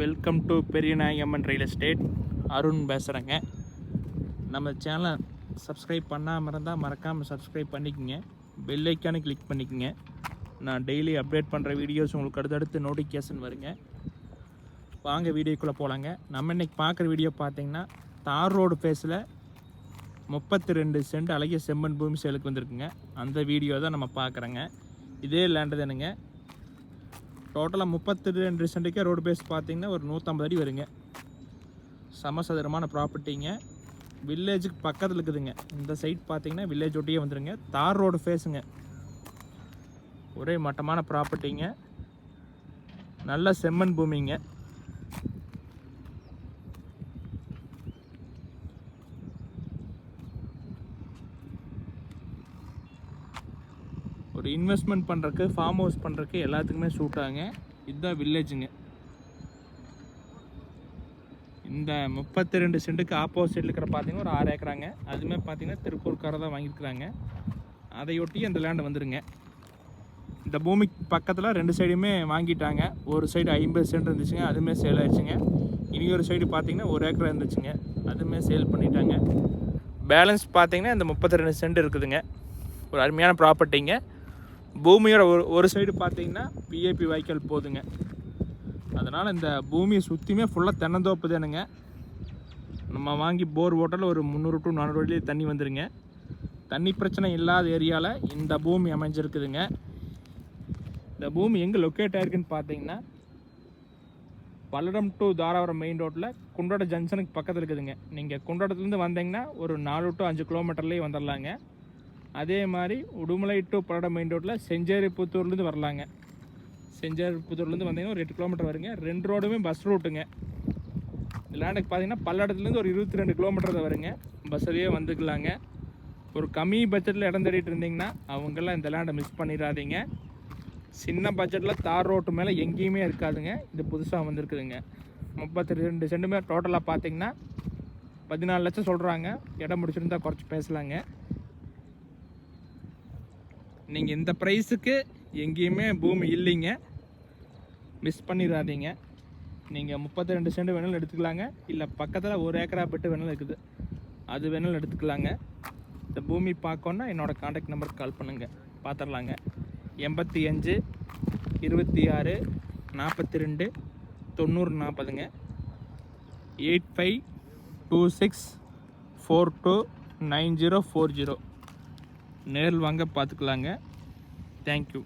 Welcome to Periyanayagamman real estate Arun பேசுகிறேங்க நம்ம சேனலை சப்ஸ்கிரைப் பண்ணாமல் இருந்தால் மறக்காமல் சப்ஸ்கிரைப் பண்ணிக்கோங்க. பெல் ஐக்கானு கிளிக் பண்ணிக்கோங்க. நான் டெய்லி அப்டேட் பண்ணுற வீடியோஸ் உங்களுக்கு அடுத்தடுத்து நோட்டிஃபிகேஷன் வருங்க. வாங்க வீடியோக்குள்ளே போகலாங்க நம்ம இன்றைக்கி பார்க்குற வீடியோ பார்த்தீங்கன்னா தார் ரோடு ஃபேஸில் முப்பத்தி ரெண்டு சென்ட் அழகிய செம்மண் பூமி சேலுக்கு வந்திருக்குங்க. அந்த வீடியோ தான் நம்ம பார்க்குறோங்க. இதே லேண்டு தானுங்க. டோட்டலாக முப்பத்தி ரெண்டு சென்ட்டுக்கே ரோடு பேஸ் பார்த்தீங்கன்னா ஒரு நூற்றம்பது அடி வருங்க. சமசதுரமான ப்ராப்பர்ட்டிங்க வில்லேஜுக்கு பக்கத்தில் இருக்குதுங்க. இந்த சைட் பார்த்தீங்கன்னா வில்லேஜ் ஒட்டியே வந்துடுங்க தார் ரோடு ஃபேஸுங்க ஒரே மட்டமான ப்ராப்பர்ட்டிங்க நல்ல செம்மண் பூமிங்க. ஒரு இன்வெஸ்ட்மெண்ட் பண்ணுறக்கு ஃபார்ம் ஹவுஸ் பண்ணுறக்கு எல்லாத்துக்குமே சூட்டாங்க இதுதான் வில்லேஜுங்க இந்த முப்பத்தி ரெண்டு சென்ட்டுக்கு ஆப்போசிட்டில் இருக்கிற பார்த்தீங்கன்னா ஒரு ஆறு ஏக்கராங்க. அதுவுமே பார்த்தீங்கன்னா திருப்பூர்கார தான் வாங்கியிருக்கிறாங்க. அதையொட்டி அந்த லேண்டு வந்துடுங்க இந்த பூமிக்கு பக்கத்தில் ரெண்டு சைடுமே வாங்கிட்டாங்க. ஒரு சைடு ஐம்பது சென்ட் இருந்துச்சுங்க அதுவுமே சேல் ஆயிடுச்சுங்க. இனி ஒரு சைடு பார்த்தீங்கன்னா ஒரு ஏக்கரா இருந்துச்சுங்க அதுவுமே சேல் பண்ணிட்டாங்க. பேலன்ஸ் பார்த்தீங்கன்னா இந்த முப்பத்தி ரெண்டு சென்ட் இருக்குதுங்க. ஒரு அருமையான ப்ராப்பர்ட்டிங்க பூமியோட ஒரு ஒரு சைடு பார்த்தீங்கன்னா பிஏபி வாய்க்கால் போதுங்க. அதனால் இந்த பூமியை சுற்றியுமே ஃபுல்லாக தென்னந்தோப்பு தானுங்க நம்ம வாங்கி போர் ஓட்டலில் ஒரு முந்நூறு டு நானூறு வழியிலே தண்ணி வந்துடுங்க தண்ணி பிரச்சனை இல்லாத ஏரியாவில் இந்த பூமி அமைஞ்சிருக்குதுங்க. இந்த பூமி எங்கே லொக்கேட் ஆயிருக்குன்னு பார்த்தீங்கன்னா பல்லடம் டு தாராபுரம் மெயின் ரோட்டில் குண்டோட ஜங்ஷனுக்கு பக்கத்தில் இருக்குதுங்க. நீங்கள் குண்டோடத்துலேருந்து வந்தீங்கன்னா ஒரு நாலு டு அஞ்சு கிலோமீட்டர்லேயே வந்துடலாங்க அதே மாதிரி உடுமலை டு பல்லடம் மெயின் ரோட்டில் செஞ்சேரி புத்தூர்லேருந்து வரலாங்க. செஞ்சேரி புத்தூர்லேருந்து வந்தீங்கன்னா ஒரு எட்டு கிலோமீட்டர் வருங்க. ரெண்டு ரோடுமே பஸ் ரூட்டுங்க இந்த லேண்டுக்கு பார்த்தீங்கன்னா பல்லடத்துலேருந்து ஒரு இருபத்தி ரெண்டு கிலோமீட்டர் தான் வருங்க. பஸ்ஸிலேயே வந்துக்கலாங்க. ஒரு கம்மி பட்ஜெட்டில் இடம் தேடிட்டு இருந்தீங்கன்னா அவங்கெல்லாம் இந்த லேண்டை மிஸ் பண்ணிடாதீங்க. சின்ன பட்ஜெட்டில் தார் ரோட்டு மேலே எங்கேயுமே இருக்காதுங்க. இது புதுசாக வந்திருக்குதுங்க. முப்பத்தி ரெண்டு சென்டுமே டோட்டலாக பார்த்தீங்கன்னா பதினாலு லட்சம் சொல்கிறாங்க இடம் முடிச்சிருந்தா குறைச்சி பேசலாங்க. நீங்கள் இந்த ப்ரைஸுக்கு எங்கேயுமே பூமி இல்லைங்க. மிஸ் பண்ணிடாதீங்க. நீங்கள் முப்பத்தி ரெண்டு சென்ட் வேணாலும் எடுத்துக்கலாங்க. இல்லை பக்கத்தில் ஒரு ஏக்கரா பெட்டு வேணாலும் இருக்குது. அது வேணாலும் எடுத்துக்கலாங்க. இந்த பூமி பார்க்கணுன்னா என்னோடய காண்டாக்ட் நம்பருக்கு கால் பண்ணுங்கள் பார்த்துடலாங்க எண்பத்தி அஞ்சு இருபத்தி ஆறு நாற்பத்தி ரெண்டு தொண்ணூறு நாற்பதுங்க eight five two six four two nine zero four zero. நேரில் வாங்க பார்த்துக்கலாங்க தேங்க்யூ